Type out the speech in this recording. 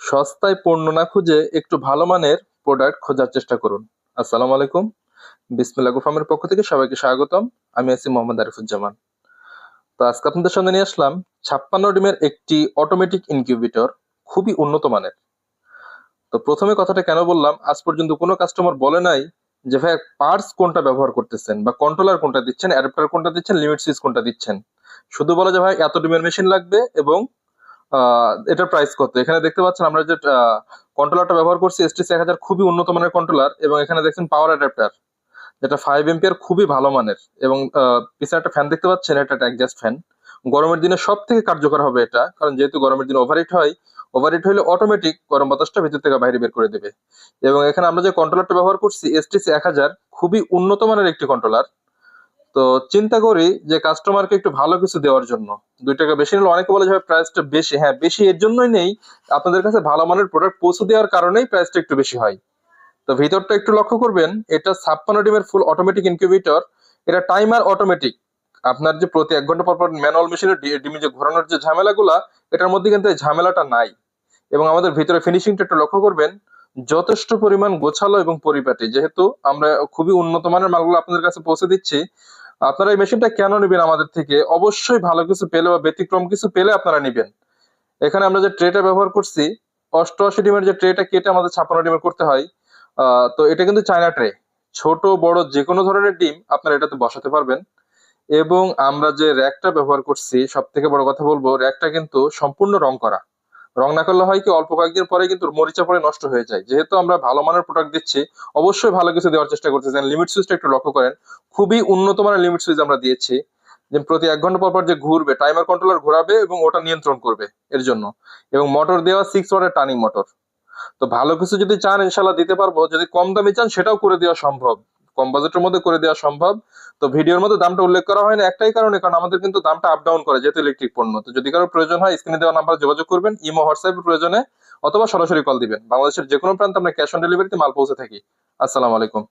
সস্তায় পণ্য না খুঁজে একটু ভালো মানের প্রোডাক্ট খোঁজার চেষ্টা করুন। আসসালামু আলাইকুম। বিসমিল্লাহ ফার্মের পক্ষ থেকে সবাইকে স্বাগতম। আমি আছি মোহাম্মদ আরিফুজ্জামান। তো আজকে আপনাদের সামনে নিয়ে আসলাম ছাপ্পান্ন ডিমের একটি অটোমেটিক ইনকিউবেটর খুবই উন্নত মানের। তো প্রথমে কথাটা কেন বললাম, আজ পর্যন্ত কোনো কাস্টমার বলে নাই যে, ভাই পার্টস কোনটা ব্যবহার করতেছেন বা কন্ট্রোলার কোনটা দিচ্ছেন অ্যাডাপ্টার কোনটা দিচ্ছেন লিমিট সুইচ কোনটা দিচ্ছেন? শুধু বলে যে, ভাই, এত ডিমের মেশিন লাগবে এবং এটার প্রাইস কত? এখানে দেখতে পাচ্ছেন আমরা যে কন্ট্রোলারটা ব্যবহার করছি এসটিসি এক হাজার খুবই উন্নত মানের কন্ট্রোলার এবং এখানে দেখছেন পাওয়ার অ্যাডাপ্টার যেটা ফাইভ এম্পিয়ার খুবই ভালো মানের এবং পিছনে একটা ফ্যান দেখতে পাচ্ছেন, এটা একটা অ্যাডজাস্ট ফ্যান গরমের দিনে সব থেকে কার্যকর হবে এটা, কারণ যেহেতু গরমের দিনে ওভারহিট হয় ওভারহিট হলে অটোমেটিক গরম বাতাসটা ভিতর থেকে বাইরে বের করে দেবে। এবং এখানে আমরা যে কন্ট্রোলারটা ব্যবহার করছি এসটিসি এক হাজার খুবই উন্নত মানের একটি কন্ট্রোলার তো চিন্তা করি যে কাস্টমারকে একটু ভালো কিছু দেওয়ার জন্য। দুই টাকা বেশি নিলে অনেকে বলে যে প্রাইসটা বেশি। হ্যাঁ বেশি এর জন্যই নেই। আপনাদের কাছে ভালো মানের প্রোডাক্ট পৌঁছে দেওয়ার কারণেই প্রাইসটা একটু বেশি হয়। তো ভিতরটা একটু লক্ষ্য করবেন, এটা ছাপ্পান্ন ডিমের ফুল অটোমেটিক ইনকিউবেটর এটা টাইমার অটোমেটিক আপনার যে প্রতি এক ঘণ্টা পর পর ম্যানুয়াল মেশিনের ডিমি যে ঘোরানোর যে ঝামেলাগুলা, এটার মধ্যে কিন্তু ঝামেলাটা নাই। এবং আমাদের ভিতরে ফিনিশিংটা একটু লক্ষ্য করবেন, যথেষ্ট পরিমাণ গোছালো এবং পরিপাটি। যেহেতু আমরা খুবই উন্নত মানের মালগুলো আপনাদের কাছে পৌঁছে দিচ্ছি আপনারা এই মেশিনটা কেন নেবেন আমাদের থেকে? অবশ্যই ভালো কিছু পেলে বা ব্যতিক্রম কিছু পেলে আপনারা নেবেন। এখানে আমরা যে ট্রেটা ব্যবহার করছি, অষ্টআশি ডিমের যে ট্রেটা কেটে আমাদের ছাপ্পান্ন ডিমের করতে হয় তো এটা কিন্তু চায়না ট্রে ছোট, বড় যে কোনো ধরনের ডিম আপনারা এটাতে বসাতে পারবেন। এবং আমরা যে র্যাকটা ব্যবহার করছি সব থেকে বড় কথা বলব র্যাকটা কিন্তু সম্পূর্ণ রং করা। রং না করলে হয় কি অল্প কয়েকদিন পরে কিন্তু মরিচা পরে নষ্ট হয়ে যায়। যেহেতু আমরা ভালো মানের প্রোডাক্ট দিচ্ছি, অবশ্যই ভালো কিছু দেওয়ার চেষ্টা করতেছেন লিমিট সুইচটা একটু লক্ষ্য করেন, খুবই উন্নত মানের লিমিট সুইচ আমরা দিয়েছি। যে প্রতি এক ঘণ্টা পর পর যে ঘুরবে টাইমার কন্ট্রোলার ঘোরাবে এবং ওটা নিয়ন্ত্রণ করবে এর জন্য। এবং মোটর দেওয়া সিক্স ওয়াটের টার্নিং মোটর তো ভালো কিছু যদি চান ইনশাল্লাহ দিতে পারব। যদি কম দামে চান, সেটাও করে দেওয়া সম্ভব। কম বাজেটের মধ্যে করে দেওয়া সম্ভব। তো ভিডিওর মধ্যে দামটা উল্লেখ করা হয় না একটাই কারণে, কারণ আমাদের কিন্তু দামটা আপ ডাউন করে, যেহেতু ইলেকট্রিক পণ্য। তো যদি কারও প্রয়োজন হয় স্ক্রিনে দেওয়া নাম্বার যোগাযোগ করবেন, ইমো হোয়াটসঅ্যাপের প্রয়োজনে, অথবা সরাসরি কল দিবেন। বাংলাদেশের যে কোনো প্রান্তে আমরা ক্যাশ অন ডেলিভারিতে মাল পৌঁছে থাকি। আসসালামু আলাইকুম।